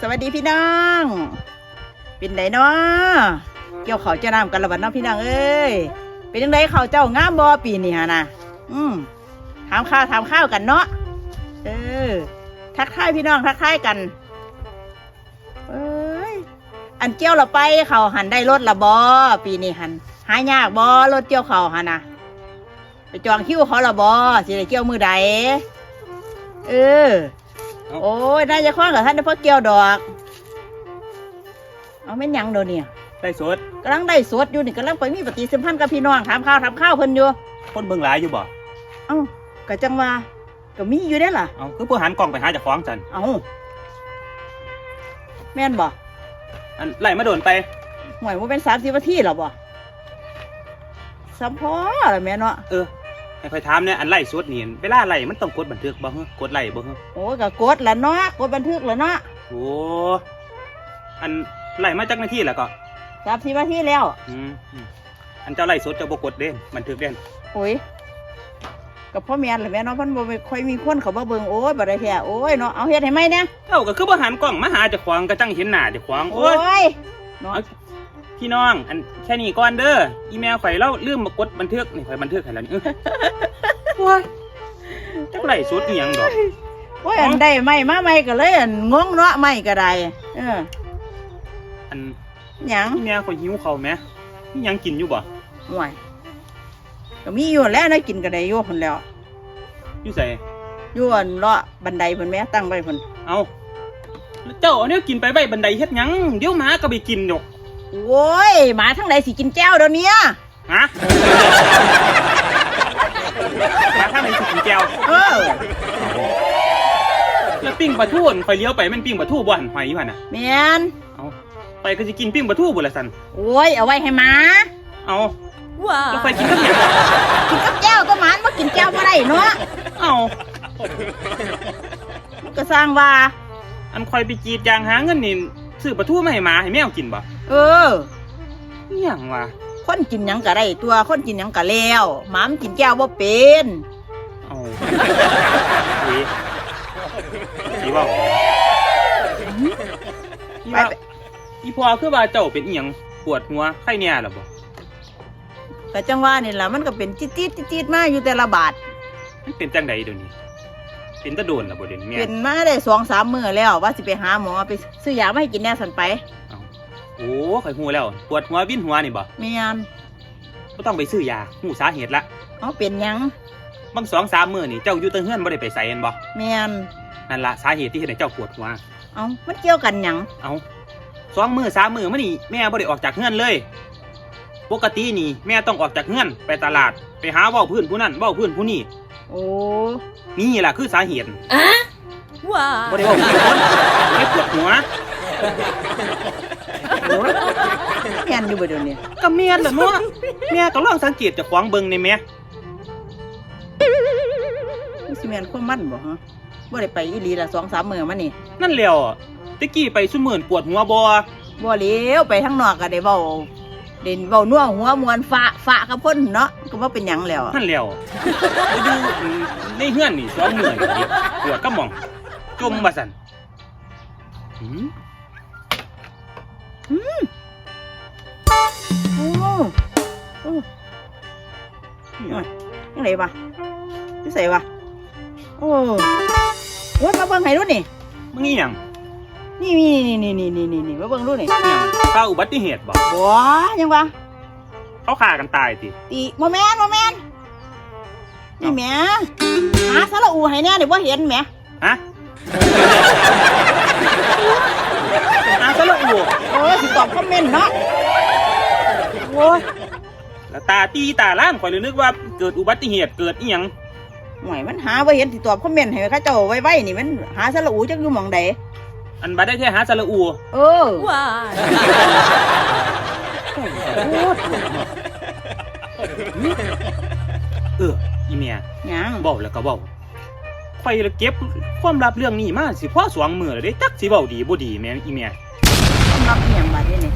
สวัสดีพี่น้อง เป็นไดเนาะเกี่ยวเขาเจะน้ำกันละบัดเนาะพี่น้องเอ้ย เป็นยังไงเขาเจ้างามบ่ปีนี้ฮะนะอืมถามข้าวถามข้าวกันเนาะ เออ ทักทายพี่น้องทักทายกัน เอ้ย อันเกี่ยวเราไปเขาหันได้รถละบอปีนี้หัน หายากบอรถเกี่ยวเขาหันะไปจองคิวเขาละบอสิได้เกี่ยวมือใดเออ โอ้ยน่าจะคล้องกับท่านได้พ่อเกี่ยวดอก เอาแม่นหยังโดเนี่ยได้สดกำลังได้สวดอยู่นี่กำลังไปมีปฏิสัมพันธ์กับพี่น้องถามข้าวถามข้าวเพิ่นอยู่ คนเบิ่งหลายอยู่บ่ เอ้าก็จังว่าก็มีอยู่ได้อล่ะ เอาคือผู้หันกล่องไปหาเจ้าของจันเอ้าแม่นบ่อันไล่มาโดนไปหวยว่าเป็นสามสิบนาทีหรอบ่สัมพอละแม่เนาะเออ ให้คอยถามเนี่ยอันไล่สดนี่เวลาไล่มันต้องกดบันทึกบ่ฮะกดไล่บ่ฮะโอ้ยก็กดละเนาะกดบันทึกละเนาะโอ้อันไล่มาจากหน้าที่แล้วก็สามสิบนาทีแล้วอืมอืมอันเจ้าไล่สดเจ้าบ่กดเด่นบันทึกเด่นโอ้ยกับพ่อแม่นละแม่เนาะเพิ่นบ่ค่อยมีคนเขามาเบิ่งโอ้ยบ่ได้แท้โอ้ยเนาะเอาเฮ็ดให้ไหมเนี่ยเจ้าก็คือบ่หันกล้องมาหาเจ้าของก็จังเห็นหน้าเจ้าของโอ้โอ้ยยเนาะ เอา พี่น้อง อันแค่นี้ก่อนเด้ออีเมลข่อยเล่าลืมมากดบันทึกนี่ข่อยบันทึกให้แล้วนี่เออโอ้ยเจ้าไล่สดอีหยังดอกโอ้ยอันได้ไม่มาไม่ก็เลยอันงงเนาะไม่ก็ได้เอออันหยังพี่แม่ข่อยหิวเขาวไหมมีหยังกินอยู่บ่ห่วยก็มีอยู่แล้วนะกินก็ได้อยู่พุ่นแล้วอยู่ใส่อยู่อันเลาะบันไดพุ่นแม่ตั้งไว้พุ่นเอาแล้วเจ้าเอาเนี่ยกินไปไว้บันไดเฮ็ดหยังเดี๋ยวหมาก็ไปกินดอก โอ้ยหมาทั้งใดสิกินแก้วเดี๋ยวนี้ฮะหมาท่าไหนสิกินแก้วเออแล้วปิ้งปลาทูนข่อยเลี้ยวไปมันปิ้งปลาทูบ่หันหอยอยู่หั่นน่ะแม่นเอาไปก็สิกินปิ้งปลาทูบ่ละสันโอ้ยเอาไว้ให้หมาเอาว้าแล้วข่อยกินกับหยังกินกับแก้วก็หมานมากินแก้วบ่ได้เนาะเอามันก็สร้างว่าอันข่อยไปกรีดยางหาเงินนี่ ซื้อปลาทูมาให้หมาให้แมวกินบ่เอออิหยังวะคนกินหยังก็ได้ตัวคนกินหยังก็แล้วหมามันกินแก้วบ่เป็นเอาสิสิเว้าอีไปว่าไปอีพ่อคือว่าเจ้าเป็นอีหยังปวดหัวไข้เนี่ยล่ะบ่ก็จังว่านี่ล่ะมันก็เป็นจิ๊ดๆจิ๊ดๆมาอยู่แต่ละบาทมันเป็นจังใดเดี๋ยวนี้ เป็นตะโดนล่ะบ่เดี๋ยวนี้แม่เป็นมาได้สองสามมื้อแล้ว ว่าสิไปหาหมอไปซื้อยามาให้กินแน่สันไปเอาโอ้ข่อยฮู้แล้ว ปวดหัววิ่นหัวนี่บ่แม่นบ่ต้องไปซื้อยาฮู้สาเหตุละเอาเป็นหยังบางสองสามมื้อนี่เจ้าอยู่แตังเฮือนบ่ได้ไปไสเห็นบ่แม่นนั่นล่ะสาเหตุที่เฮ็ดให้เจ้าปวดหัวเอามันเกี่ยวกันหยังเอาสองมื้อสามมื้อมานี่แม่บ่ได้ออกจากเฮือนเลย ปกตินี่ แม่ต้องออกจากเฮือนไปตลาดไปหาเว้าพื้นผู้นั้นเว้าพื้นผู้นี้ โอ้นี่ล่ะคือสาเหตุอะว้าบ่ได้เว้าพื้นคนเลยปวดหัวโอ้ยแม่นอยู่บ่เดี๋ยวนี้ก็แม่นล่ะเนาะแม่ก็ลองสังเกตเจากของเบิ่งนี่แม่มันสิแม่นความมันบ่ฮะบ่ได้ไปอีหลีละสองสามมื้อมานี่ นั่นแล้วตะกี้ไปซุมื้อปวดหัวบ่บ่เหลียวไปข้างนอกก็ได้เว้า เด่นเว้านัวหัวมวนฝะฝะกับพ่นเนาะก็บ่เป็นหยังแล้วนั่นแล้วบ่อยู่ในเฮือนนี่สองมื้อนี่ปวดก็มอง จมว่าซั่นหืมโอ้โอ้ยังไงวะพี่ใส่วะโอ้โอ้ยมาเบิ่งให้ดูนี่มึงอีหยัง นี่นี่นี่นี่นี่นี่นี่มาเบิ่งดูนี่อีหยังข่าวอุบัติเหตุบ่บัวยังวะเขาฆ่ากันตายติตีโมแมนโมแมนนี่แหม่หาสระอูให้แน่เดี๋ยวว่าเห็นแหม่ฮะอาซะละอูโอ้ยสิตอบคอมเมนต์เนาะโอ้ยแล้วตาตีตาล้านข่อยเลยนึกว่าเกิดอุบัติเหตุเกิดอีหยังห่วยมันหาว่าเห็นสิตอบคอมเมนต์ให้เข้าเจ้าไว้ไว้นี่มันหาสระอูจักอยู่หม่องใด อันบัดได้แค่หาซะละอูเออว้าเอออีเมียหยังเว้าแล้วก็เว้าข่อยเลยเก็บความลับเรื่องนี้มาสิพ่อสองมือแล้วเด้จักสิเว้าดีบ่ดีแม่นอีเมียความลับอีหยังบัดนี้นี่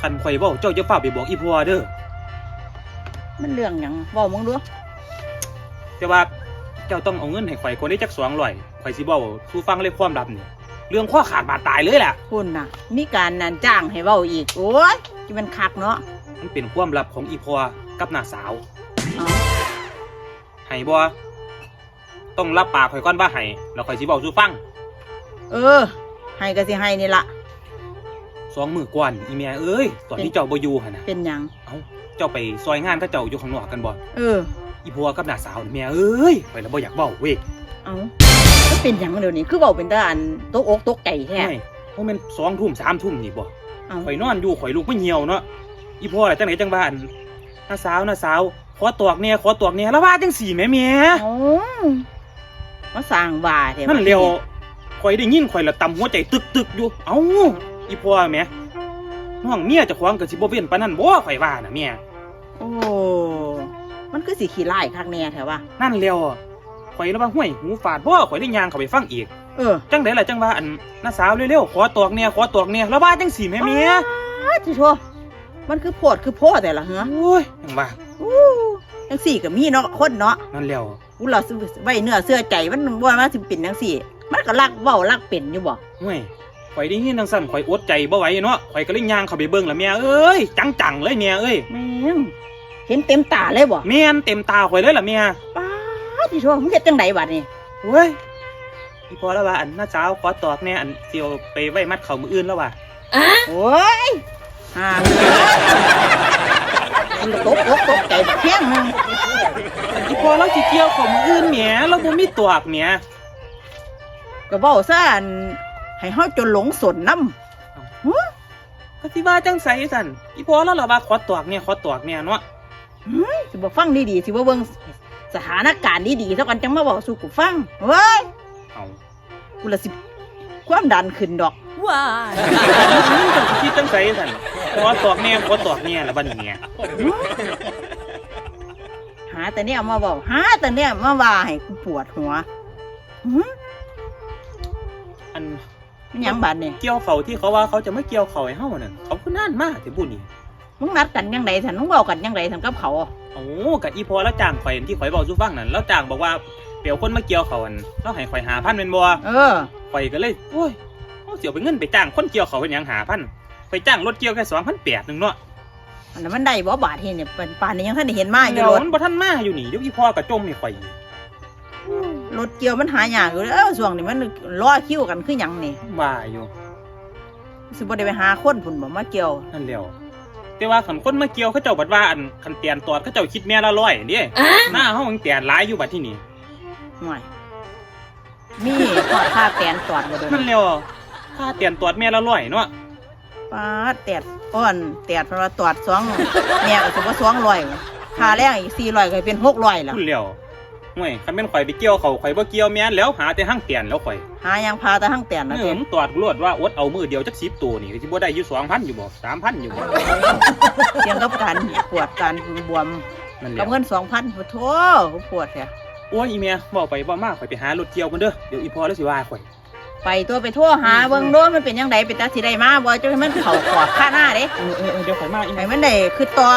คันข่อยเว้าเจ้าจะฟ้าไปบอกอีพ่อเด้อมันเรื่องหยังเว้ามึงดูแต่ว่าเจ้าต้องเอาเงินให้ข่อยคนได้จัก200 ข่อยสิบอกสู้ฟังเลยความลับเนี่ยเรื่องข้อขาดบาดตายเลยแหละคุณน่ะ มีการนันจ้างให้เว้าอีก โอ้ยที่มันคักเนาะมันเป็นความลับของอีพอกับน้าสาวเอาให้บ่ต้องรับปากข่อยก่อนว่าให้แล้วข่อยสิบอกสู้ฟังเออ ให้ก็สิให้นี่ละ สองมือก่อนอีเมียเอ้ยตอนที่เจ้าบ่อยู่หั่นน่ะเป็นหยัง เอ้าเจ้าไปซอยงานก็เจ้าอยู่ข้างนอกกันบ่เออ อีพอกับน้าสาวนี่แม่เอ้ยข่อยแล้วบ่อยากเว้าเว้ย เอาก็ เป็นหยังเดี๋ยวนี้คือเว้าเป็นตาอันตกอกตกใจแท้ใช่เพราะมันสองทุ่มสามทุ่มนี่บ่เอาข่อยนอนอยู่ข่อยลุกไม่เหี่ยวเนาะอีพ่ออะไรจังไหนจังบ้านน้าสาวน้าสาวขอตวกเนี่ยขอตวกเนี่ยแล้วว่าจังสี่แม่เมียเอามาสร้างว่าแท้นั่นเร็วข่อยได้ยินข่อยละตำหัวใจตึกตึกๆอยู่ เอ้าอีพ่อแม่น้องเมียเจะควงกับสิบ่เว้นปานนั้นบ่ข่อยว่าน่ะเมียโอ้มันคือสิขี้ไล่คักแน่แท้ว่านั่นเร็ว ข่อยแล้วว่าห้วยหูฝาดบ่ข่อยได้ยางเข้าไปฟังอีก เออจังไดล่ะจังว่าอันน้าสาวเร็วๆขอตวกเนี่ยขอตวกเนี่ยแล้วว่าจังสี่แม่เมียอ้าที่ชัวมันคือโพดคือโพดแต่ละเหรอโอ้ยจังว่าอู้จังสี่ก็มีเนาะคนเนาะนั่นแล้วกูเราซื้อไว้เนื้อเสื้อใจมันบ่มาสิเป็นจังสี่มันก็รักเว้ารักเป็นอยู่บ่ห้วยข่อยได้ยินจังซั่นข่อยอดใจบ่ไหวเนาะข่อยก็เลยย่างเข้าไปเบิ่งละเมียเอ้ยจังๆเลยเมียเอ้ยแม่งเห็นเต็มตาเลยบ่เมียนเต็มตาข่อยเลยล่ะเมียป้าดที่ชัวมึงเฮ็ดจังไดบัดนี่เว้ยพี่พอแล้วว่าอันน้าเจ้าวขอตอกแน่อันเสียวไปไว้มัดเขามืออื่นแล้วว่ะโอ้ยห่ามันตกอกตกใจบักแข้งมึงพี่พอเราสิเกี่ยวเขามืออื่นเมียเราบ่มีตอกเมียก็เว้าซะอันให้เฮาจนหลงสนนำก็สิว่าจังไสสั่นพี่พอแล้วล่ะว่าขอตอกเนี่ยขอตอกเนี่ยเนาะสิบ่ฟังดีๆสิบ่เบิ่ง สถานการณ์ดีๆเท่ากันจังมาเว้าสู่กูฟังเว้ยเอากูละสิความดันขึ้นดอก Why? นี่จังสิคิดจังไสสั่นขอตอกเนี่ยขอตอกเนี่ยแล้วบัดนี้เนี่ยหาแต่เนี่ยมาบอกหาแต่เนี่ยมาว่าให้กูปวดหัวหืมอันมันหยังบาดเนี่ยเกี่ยวเขาที่เขาว่าเขาจะไม่เกี่ยวเขาให้เฮานั่นเขาก็นั่นมากถึงบุญนี่ มึงนัดกันยังไงสันมึงบอกกันยังไงสันกับเขาโอ้กับอีพอแล้วจ้างข่อยที่ข่อยบอกสู้ฟังนั่นแล้วจ้างบอกว่าเปียวคนมาเกี่ยวเขาอันแล้วให้ข่อยหาพันเป็นบัวเออข่อยก็เลยโอ้ยเอาเสียวไปเงินไปจ้างคนเกี่ยวเขาเป็นหยังหาพันไปจ้างรถเกี่ยวแค่สองพันแปดหนึ่งเนาะอันนั้นมันได้บ่บาดเห็นเนี่ยเป็นป่านนี้ยังท่านได้เห็นมาอยู่เดี๋ยวรถมันบ่ทันมาอยู่นี่เดี๋ยวอีพ่อกับจมให้ข่อยรถเกี่ยวมันหายากอยู่เด้อส่วงนี้มันรอคิวกันคือหยังนี่ว่าอยู่สิบ่ได้ไปหาคนพุ่นบ่มาเกี่ยวนั่นเดียว แต่ว่าขันคนมาเกี่ยวเขาเจ้าบัดว่าอันขันเตียนตอดเขาเจ้าคิดแม่ละร้อยนี่หน้าเฮายังเตียนหลายอยู่บัดที่นี่หน่อยมีขอดค่าแกนตอดบ่เด้นั่นเร็วค่าเตียนตอดแม่ละร้อยเนาะป้าดแตดอ้อนแตดเพราะว่าตอดสองแม่ก็สิบ่200ค่าแรงอีก400ก็เป็น600ล่ะคุณเร็ว ห่วยคันเป็นข่อยไปเกี่ยวเขาข่อยบ่เกี่ยวแม่นแล้วหาแต่ห้างเตียนแล้วข่อยหายังพาแต่ทั้งแตนนะเอเด้อมึงตอดรวดว่าอดเอามือเดียวจัก10ตัวนี่สิบ่ได้อยู่2,000อยู่บ่3,000อยู่บ่เสียงกับการปวดการบวมนั่นแหกัละบเงินสองพันโอ้โถปวดแท้โอ้ยอีเมียบอกไปว่ามาข่อยไปหารถเกี่ยวกันเด้อเดี๋ยวอีพอแล้วสิว่าข่อยไปตัวไปทั่วหาเบิ่งโน้มันเป็นยังไงเป็นตาสิได้มาบ่จะให้มันเข่าขอดค่าหน้าเด้เออเออเดี๋ยวข่อยมาอีให้เมียมันได้คือต่อ